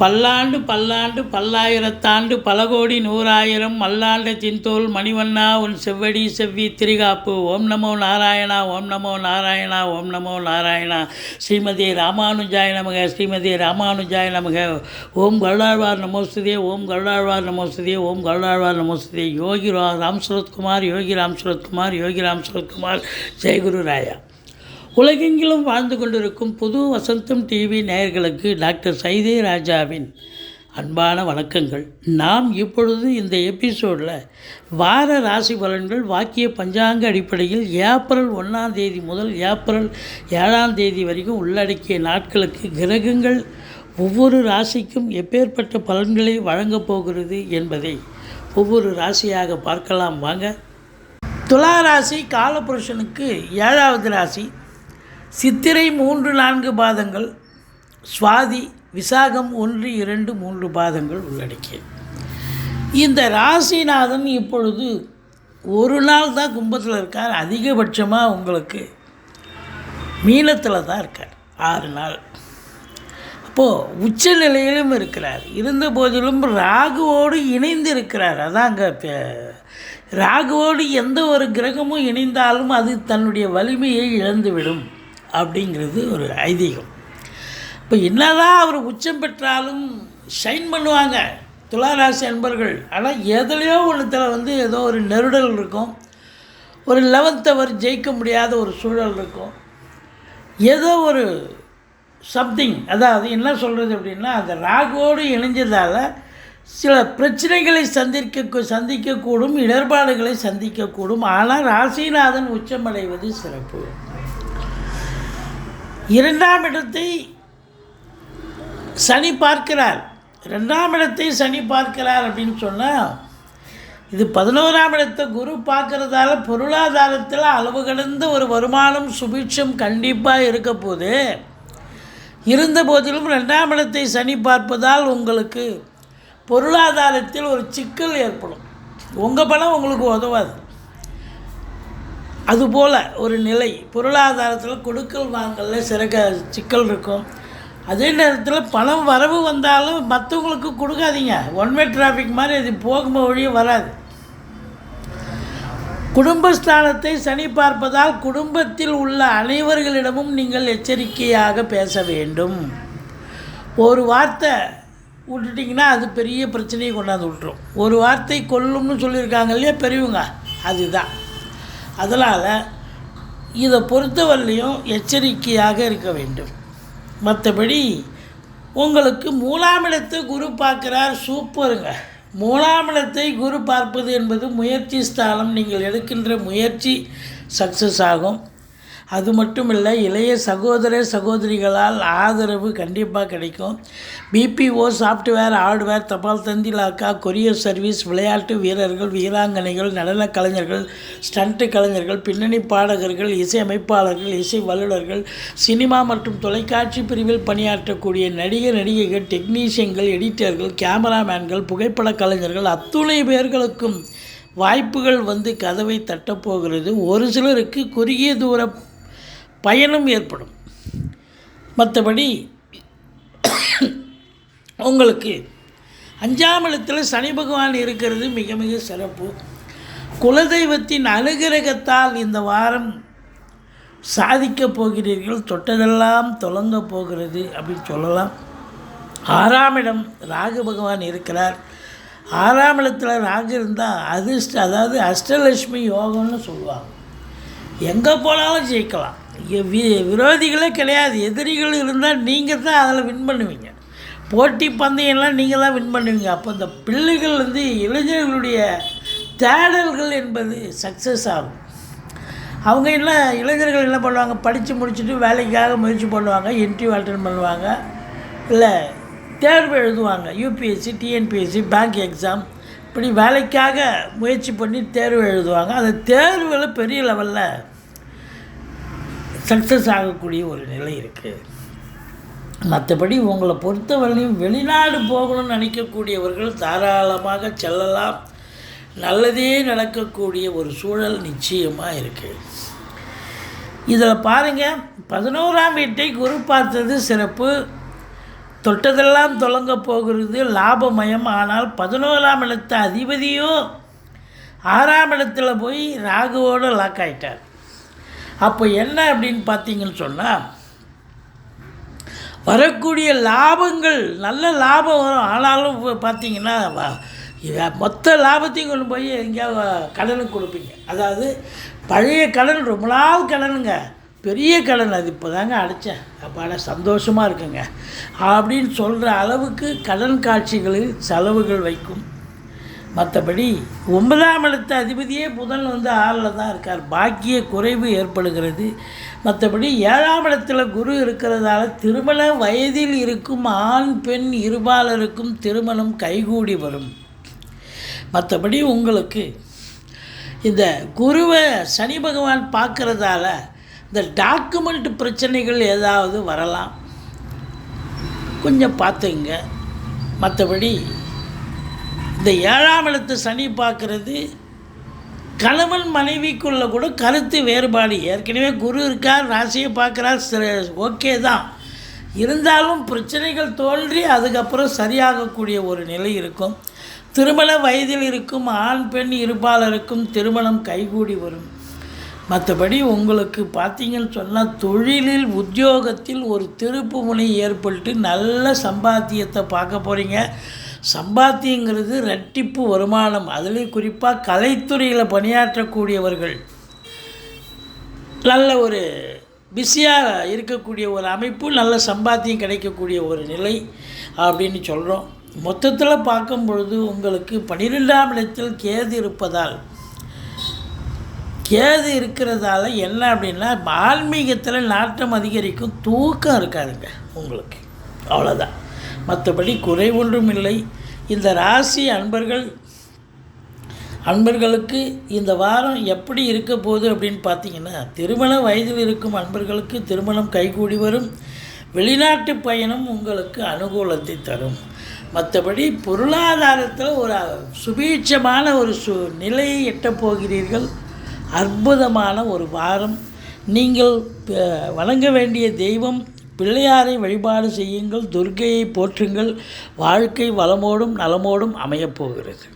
பல்லாண்டு பல்லாண்டு பல்லாயிரத்தாண்டு பல கோடி நூறாயிரம் மல்லாண்ட சிந்தோல் மணிவண்ணா உன் செவ்வடி செவ்வி திரிகாப்பு. ஓம் நமோ நாராயணா ஓம் நமோ நாராயணா ஓம் நமோ நாராயணா. ஸ்ரீமதி ராமானுஜாய நமக ஸ்ரீமதி ராமானுஜாய நமக. ஓம் கருடாழ்வார் நமோஸ்துதே ஓம் கருடாழ்வார் நமோஸ்துதே ஓம் கருடாழ்வார் நமோஸ்துதே. யோகி ரா ராம் சுரத்குமார் யோகி ராம் சுரத்குமார் யோகி ராம் சுரத்குமார். ஜெயகுரு ராயா. உலகெங்கிலும் வாழ்ந்து கொண்டிருக்கும் புது வசந்தம் டிவி நேயர்களுக்கு டாக்டர் சைதே ராஜாவின் அன்பான வணக்கங்கள். நாம் இப்பொழுது இந்த எபிசோடில் வார ராசி பலன்கள் வாக்கிய பஞ்சாங்க அடிப்படையில் ஏப்ரல் ஒன்றாம் தேதி முதல் ஏப்ரல் ஏழாம் தேதி வரைக்கும் உள்ளடக்கிய நாட்களுக்கு கிரகங்கள் ஒவ்வொரு ராசிக்கும் எப்பேற்பட்ட பலன்களை வழங்கப் போகிறது என்பதை ஒவ்வொரு ராசியாக பார்க்கலாம். வாங்க. துலா ராசி காலபுருஷனுக்கு ஏழாவது ராசி. சித்திரை மூன்று நான்கு பாதங்கள் சுவாதி விசாகம் ஒன்று இரண்டு மூன்று பாதங்கள் உள்ளடக்கியது இந்த ராசிநாதன் இப்பொழுது ஒரு நாள் தான் கும்பத்தில் இருக்கார் அதிகபட்சமாக உங்களுக்கு மீனத்தில் தான் இருக்கார் ஆறு நாள். அப்போது உச்ச நிலையிலும் இருக்கிறார். இருந்த போதிலும் ராகுவோடு இணைந்து இருக்கிறார். அதான் அங்கே ராகுவோடு எந்த ஒரு கிரகமும் இணைந்தாலும் அது தன்னுடைய வலிமையை இழந்துவிடும். அப்படிங்கிறது ஒரு ஐதீகம். இப்போ என்னதான் அவர் உச்சம் பெற்றாலும் ஷைன் பண்ணுவாங்க. துளாராசி அன்பர்கள். ஆனால் எதுலேயோ ஒன்றுத்தில் வந்து ஏதோ ஒரு நெருடல் இருக்கும். ஒரு லெவன்த் அவர் ஜெயிக்க முடியாத ஒரு சூழல் இருக்கும். ஏதோ ஒரு சம்திங் அதாவது என்ன சொல்கிறது அப்படின்னா அந்த ராகுவோடு இணைஞ்சதால் சில பிரச்சனைகளை சந்திக்க சந்திக்கக்கூடும் இடர்பாடுகளை சந்திக்கக்கூடும். ஆனால் ராசிநாதன் உச்சமடைவது சிறப்பு. இரண்டாம் இடத்தை சனி பார்க்கிறார். ரெண்டாம் இடத்தை சனி பார்க்கிறார் அப்படின்னு சொன்னால் இது பதினோராம் இடத்தை குரு பார்க்குறதால பொருளாதாரத்தில் அளவு கடந்த ஒரு வருமானம் சுபிட்சம் கண்டிப்பாக இருக்க போது இருந்த போதிலும் ரெண்டாம் இடத்தை சனி பார்ப்பதால் உங்களுக்கு பொருளாதாரத்தில் ஒரு சிக்கல் ஏற்படும். உங்கள் பணம் உங்களுக்கு உதவாது. அதுபோல் ஒரு நிலை. பொருளாதாரத்தில் கொடுக்கல் வாங்கல சிறக்க சிக்கல் இருக்கும். அதே நேரத்தில் பணம் வரவு வந்தாலும் மற்றவங்களுக்கு கொடுக்காதீங்க. ஒன்வே டிராஃபிக் மாதிரி அது போகும் வழியே வராது. குடும்பஸ்தானத்தை சனி பார்ப்பதால் குடும்பத்தில் உள்ள அனைவர்களிடமும் நீங்கள் எச்சரிக்கையாக பேச வேண்டும். ஒரு வார்த்தை விட்டுட்டிங்கன்னா அது பெரிய பிரச்சனையை கொண்டாந்து விட்டுரும். ஒரு வார்த்தை கொல்லும்னு சொல்லியிருக்காங்க இல்லையா பெரியவங்க? அதுதான். அதனால் இதை பொறுத்தவரையிலையும் எச்சரிக்கையாக இருக்க வேண்டும். மற்றபடி உங்களுக்கு மூலாமிடத்தை குரு பார்க்குறார் சூப்பருங்க. மூலாமிடத்தை குரு பார்ப்பது என்பது முயற்சி ஸ்தானம். நீங்கள் எடுக்கின்ற முயற்சி சக்ஸஸ் ஆகும். அது மட்டும் இல்லை இளைய சகோதர சகோதரிகளால் ஆதரவு கண்டிப்பாக கிடைக்கும். பிபிஓ சாஃப்ட்வேர் ஹார்ட்வேர் தபால் தந்தி லாக்கா கொரியர் சர்வீஸ் விளையாட்டு வீரர்கள் வீராங்கனைகள் நடனக் கலைஞர்கள் ஸ்டண்ட்டு கலைஞர்கள் பின்னணி பாடகர்கள் இசையமைப்பாளர்கள் இசை வல்லுநர்கள் சினிமா மற்றும் தொலைக்காட்சி பிரிவில் பணியாற்றக்கூடிய நடிகர் நடிகைகள் டெக்னீஷியன்கள் எடிட்டர்கள் கேமராமேன்கள் புகைப்பட கலைஞர்கள் அத்துணை பேர்களுக்கும் வாய்ப்புகள் வந்து கதவை தட்டப்போகிறது ஒரு சிலருக்கு குறுகிய தூர பயனும் ஏற்படும். மற்றபடி உங்களுக்கு அஞ்சாம் இடத்தில் சனி பகவான் இருக்கிறது மிக மிக சிறப்பு. குலதெய்வத்தின் அனுகிரகத்தால் இந்த வாரம் சாதிக்கப் போகிறீர்கள் தொட்டதெல்லாம் தொடங்க போகிறது அப்படின்னு சொல்லலாம். ஆறாம் இடம் ராகு பகவான் இருக்கிறார். ஆறாம் இடத்துல ராகு இருந்தால் அதிர்ஷ்ட அதாவது அஷ்டலட்சுமி யோகம்னு சொல்லுவாங்க. எங்கே போனாலும் ஜெயிக்கலாம். வி விரோதிகளே கிடையாது. எதிரிகள் இருந்தால் நீங்கள் தான் அதில் வின் பண்ணுவீங்க. போட்டி பந்தயம்லாம் நீங்கள் தான் வின் பண்ணுவீங்க. அப்போ இந்த பிள்ளைகள் வந்து இளைஞர்களுடைய தேடல்கள் என்பது சக்ஸஸ் ஆகும். அவங்க என்ன இளைஞர்கள் என்ன பண்ணுவாங்க? படித்து முடிச்சுட்டு வேலைக்காக முயற்சி பண்ணுவாங்க. இன்டர்வியூ அட்டன் பண்ணுவாங்க. இல்லை தேர்வு எழுதுவாங்க. யூபிஎஸ்சி டிஎன்பிஎஸ்சி பேங்க் எக்ஸாம் இப்படி வேலைக்காக முயற்சி பண்ணி தேர்வு எழுதுவாங்க. அந்த தேர்வில் பெரிய லெவலில் சக்ஸஸ் ஆகக்கூடிய ஒரு நிலை இருக்குது மற்றபடி உங்களை பொறுத்தவரையும் வெளிநாடு போகணும்னு நினைக்கக்கூடியவர்கள் தாராளமாக செல்லலாம். நல்லதே நடக்கக்கூடிய ஒரு சூழல் நிச்சயமாக இருக்குது இதில் பாருங்கள் பதினோராம் வீட்டை குரு பார்த்தது சிறப்பு. தொட்டதெல்லாம் தொடங்க போகிறது லாபமயம். ஆனால் பதினோராம் இடத்த அதிபதியோ ஆறாம் இடத்துல போய் ராகுவோடு லாக் ஆகிட்டார் அப்போ என்ன அப்படின்னு பார்த்தீங்கன்னு சொன்னால் வரக்கூடிய லாபங்கள் நல்ல லாபம் வரும். ஆனாலும் பார்த்தீங்கன்னா மொத்த லாபத்தையும் கொண்டு போய் எங்கேயாவது கடனுக்கு கொடுப்பீங்க. அதாவது பழைய கடன் ரொம்ப நாள் கடனுங்க. பெரிய கடன் அது. இப்போ தாங்க அடைச்சேன். அப்பாட சந்தோஷமாக இருக்குங்க. அப்படின்னு சொல்கிற அளவுக்கு கடன் காட்சிகளில் செலவுகள் வைக்கும். மற்றபடி ஒன்பதாம் இடத்த அதிபதியே புதன் வந்து ஆறில் தான் இருக்கார். பாக்கிய குறைவு ஏற்படுகிறது. மற்றபடி ஏழாம் இடத்துல குரு இருக்கிறதால திருமண வயதில் இருக்கும் ஆண் பெண் இருபாலருக்கும் திருமணம் கைகூடி வரும். மற்றபடி உங்களுக்கு இந்த குருவை சனி பகவான் பார்க்குறதால இந்த டாக்குமெண்ட் பிரச்சனைகள் ஏதாவது வரலாம். கொஞ்சம் பார்த்துங்க. மற்றபடி இந்த ஏழாம் இடத்து சனி பார்க்குறது கணவன் மனைவிக்குள்ள கூட கருத்து வேறுபாடு. ஏற்கனவே குரு இருக்கார் ராசியை பார்க்குறார் ஓகே தான். இருந்தாலும் பிரச்சனைகள் தோன்றி அதுக்கப்புறம் சரியாகக்கூடிய ஒரு நிலை இருக்கும். திருமண வயதில் இருக்கும் ஆண் பெண் இருபாலருக்கும் திருமணம் கைகூடி வரும். மற்றபடி உங்களுக்கு பார்த்தீங்கன்னு சொன்னால் தொழிலில் உத்தியோகத்தில் ஒரு திருப்பு முனை ஏற்பட்டு நல்ல சம்பாத்தியத்தை பார்க்க போகிறீங்க சம்பாத்தியங்கிறது ரெட்டிப்பு வருமானம். அதுலேயும் குறிப்பாக கலைத்துறையில் பணியாற்றக்கூடியவர்கள். நல்ல ஒரு பிஸியாக இருக்கக்கூடிய ஒரு அமைப்பு நல்ல சம்பாத்தியம் கிடைக்கக்கூடிய ஒரு நிலை அப்படின்னு சொல்கிறோம் மொத்தத்தில் பார்க்கும் பொழுது உங்களுக்கு பன்னிரெண்டாம் இடத்தில் கேது இருப்பதால் கேது இருக்கிறதால என்ன அப்படின்னா ஆன்மீகத்தில் நாட்டம் அதிகரிக்கும் தூக்கம் இருக்காதுங்க உங்களுக்கு. அவ்வளோதான் மற்றபடி குறை ஒன்றும் இல்லை. இந்த ராசி அன்பர்கள் அன்பர்களுக்கு இந்த வாரம் எப்படி இருக்க போகுது அப்படின்னு பார்த்தீங்கன்னா திருமண வயதில் இருக்கும் அன்பர்களுக்கு திருமணம் கைகூடி வரும். வெளிநாட்டு பயணம் உங்களுக்கு அனுகூலத்தை தரும். மற்றபடி பொருளாதாரத்தில் ஒரு சுபீட்சமான ஒரு சு நிலையை எட்டப் போகிறீர்கள். அற்புதமான ஒரு வாரம். நீங்கள் வணங்க வேண்டிய தெய்வம் பிள்ளையாரை வழிபாடு செய்யுங்கள் துர்க்கையை போற்றுங்கள் வாழ்க்கை வளமோடும் நலமோடும் அமையப் போகிறது.